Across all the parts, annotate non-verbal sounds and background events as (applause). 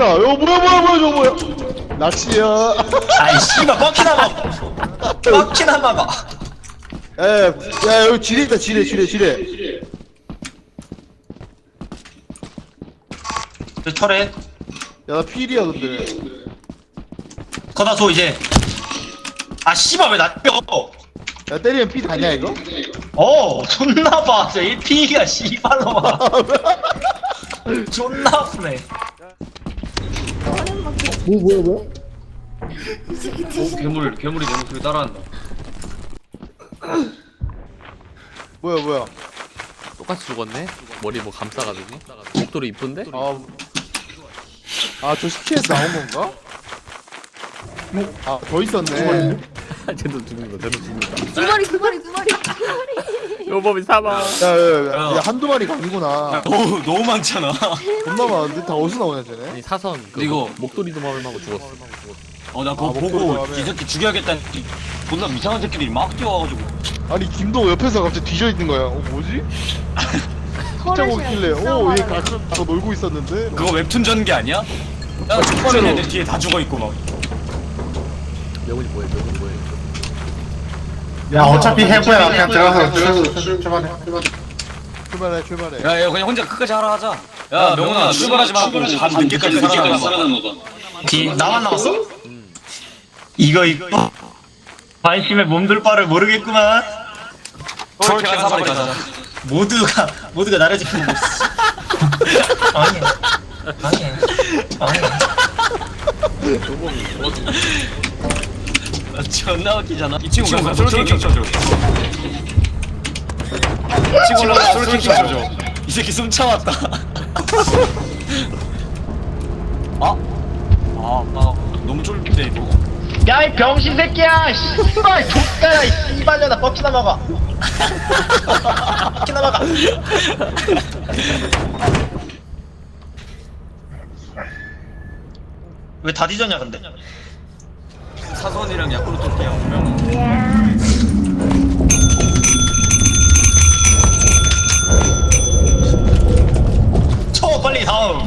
있다. 어 뭐야 뭐야 뭐야 저거 뭐야? 낚시야. (laughs) 아이 씨발 뻑키나 봐 뻑키나 봐봐 야, 야 여기 지뢰 있다 지뢰 지뢰 지뢰. 저 철에 야 나 필이야 근데. 거다 줘 이제 아 씨발 왜나 뼈? 야 때리면 피 다냐 이거? 어 존나 봐 진짜 1피가 씨발로 봐 존나 아프네 괴물 괴물이 내 목소리 따라한다. 뭐야 뭐야? 똑같이 죽었네? 머리 뭐 감싸가지고 목도리 이쁜데? 아, 아저 시체에서 나온 건가? 아더 있었네. 쟤도 죽는 거 쟤도 죽는 거두 마리 두 마리 두 마리 두 마리 요범이 사망 야 야 야 야, 한두 마리가 아니구나. 너무 너무 많잖아 겁나 많은데 다 어디서 나오냐 쟤네? 아니 사선 그 이거- 목도리 도마뱀하고 죽었어 어 나 그거 아, 목소리 보고 좋아하네. 이 새끼 죽여야겠다는 이 존나 이상한 새끼들이 막 뛰어와가지고 아니 김도 옆에서 갑자기 뒤져 있는 거야. 어 뭐지? 자고 있길래 오 얘 가끔 더 놀고 있었는데. 그거 웹툰 전개 아니야? 나 초반에 애들 뒤에 다 죽어 있고 막. 명훈이 뭐해 명훈이 뭐해 야 어차피 해보야. 그냥 들어가서 출- 출- 출발해 출발해 출발해 출발해. 야, 야 그냥 혼자 끝까지 하라 하자. 야, 명훈아 출발하지 말고 밤 늦게까지 살아남아. 디 나만 남았어? 이거 이거. 관심에 몸둘 바를 모르겠구만. 저렇게 한 사발이 가자. 모두가 모두가 나를 지키고 있어 아니 아니 아니 아, 존나 웃기잖아. 이 친구 가서 솔킹 쳐줘. 이 친구 올라가 솔킹 쳐줘. 이 새끼 숨 참았다. (laughs) 아, 아, 아, 너무 쫄린데 이거. 야 이 병신 새끼야 씨발 족가야 이 씨발년아 뻑키나 먹어 뻑키나 먹어 왜 다 뒤졌냐 근데 사선이랑 야쿠르트 뛰어. 명. 쳐 빨리 다음.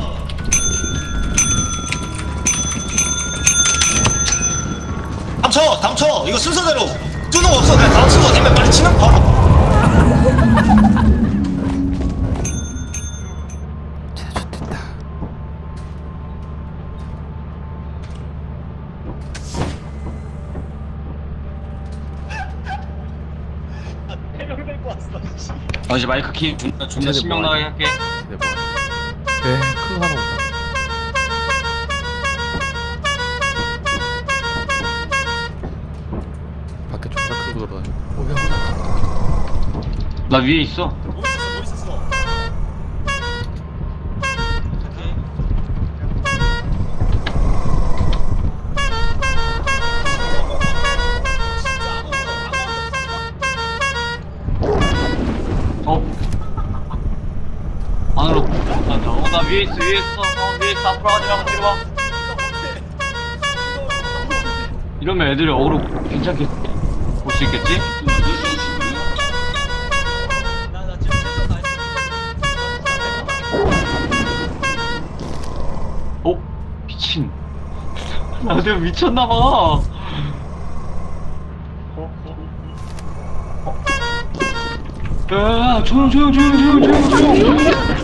다음 쳐 다음 쳐. 이거 순서대로. 뚜는 거 없어. 그냥 다음 순서 되면 빨리 치면 바로 아 이제 마이크 키 존나 존나 쟤네 신명 뭐하냐? 나게 할게. 쟤네 뭐야 에큰 거 하나 온다 밖에 존나 큰거 돌아다니 오야 나 위에 있어. 어? 안으로. 아, 나, 어, 나 위에 있어, 위에 있어. 어, 위에 있어. 앞으로 가지 말고 뒤로 와. 이러면 애들이 어그로 괜찮게 볼 수 있겠지? 어? 미친. (laughs) 아, 내가 미쳤나봐. 어? 야, 조용, 조용, 조용, 조용, 조용, 조용.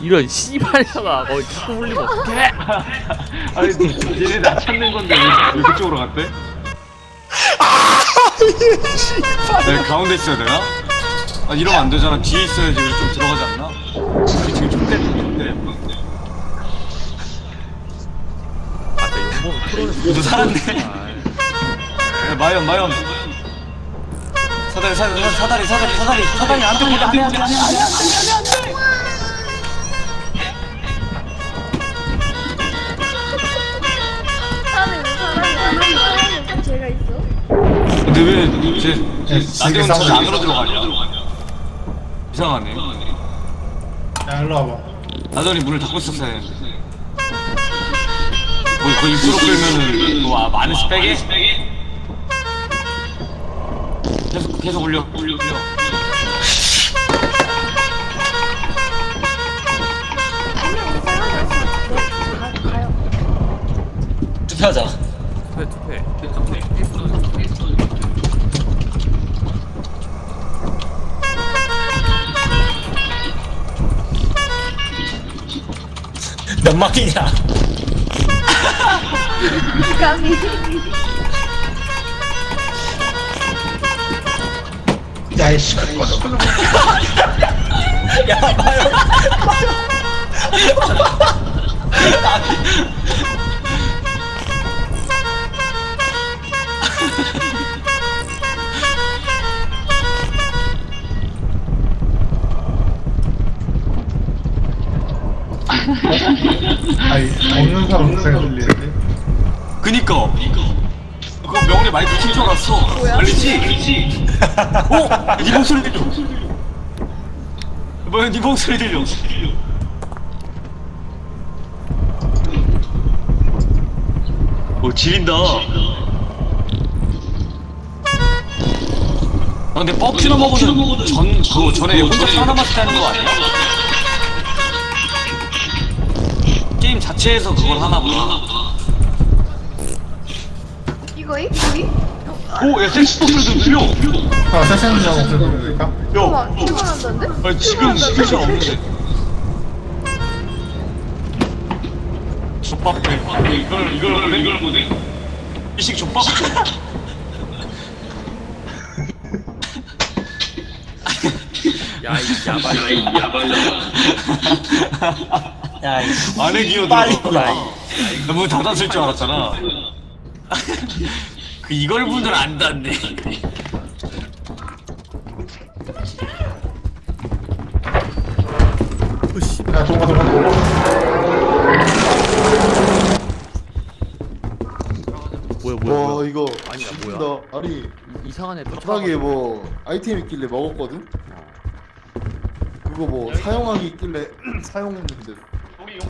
이런 씨발려가 거기 자꾸 울리면 어떡해 (laughs) 아니, 얘네 나 찾는 건데 왜, 왜 그쪽으로 갔대? 내가 가운데 있어야 되나? 아, 이러면 안 되잖아. 뒤에 있어야지. 우리 좀 들어가지 않나? 우리 지금 좀 있는데. 아까 연봉 프로레스 너 살았네. 야, 마연, 마연. 사다리, 사다리, 사다리, 사다리, 사다리, 사다리, 안 돼, 안 돼, 안 돼, 안 돼, 안 돼. 사람이 왜 사람이 사람이 사람이 꼭 제가 있어? 근데 왜, 쟤, 나대원 싸우고 저 안으로 들어가냐? 이상하네. 야 일로 와봐 나전이 문을 닫고 있었어야 했는데. 거의, 거의 입으로 끌면은, 뭐, 아, 많은 스펙이? 계속 울려. 울려 울려 투표하자. 투표 투표 몇 마리냐? (laughs) 감히 야이씨 (laughs) 야 마요. 아니 없는 사람 목소리가 들리는데 그니까. 그 거 명훈이 마이크 킨줄 알았어 알리지? 어? 네 목소리 들려. 뭐야 네 목소리 들려. 오 지린다. 아 근데 뻑큐너 먹어는 전 그거 전에 혼자 하는 거 아니야? 게임 자체에서 그걸 하나 보다. 이 거이? 이거이? 오, 야, 섹스포스도 들려. 아 세션이라고 목소리 들릴까? 잠깐만, 출근한다는데? 아니, 지금 스케줄 없는데. 족밥배. 이걸, 이걸 보내? 이걸 보내? 이식 족밥? (laughs) 야 이 야발 야 안에 기어들어. 빨리 야 너무 닫았을 줄 알았잖아. 그 이걸 분들 안 닫네. 야 동가 동가 동가 뭐야 뭐야 와 뭐야 이거 아니야, 죽인다. 뭐야. 아니 이상한 애 바닥에 뭐 아이템 있길래 먹었거든? 그거 뭐 사용하기 있길래 (clears throat) 사용했는데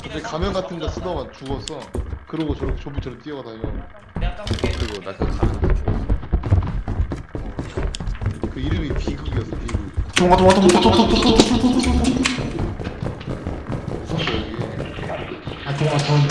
근데 가면 같은 거 쓰다가 죽었어 그러고 저렇게 조부처럼 뛰어다녀 그리고 나 그거 가면 그 이름이 비극이었어 비극 동가 동가 동가 동가 동가 동가 무섭다 여기 아 동가 동가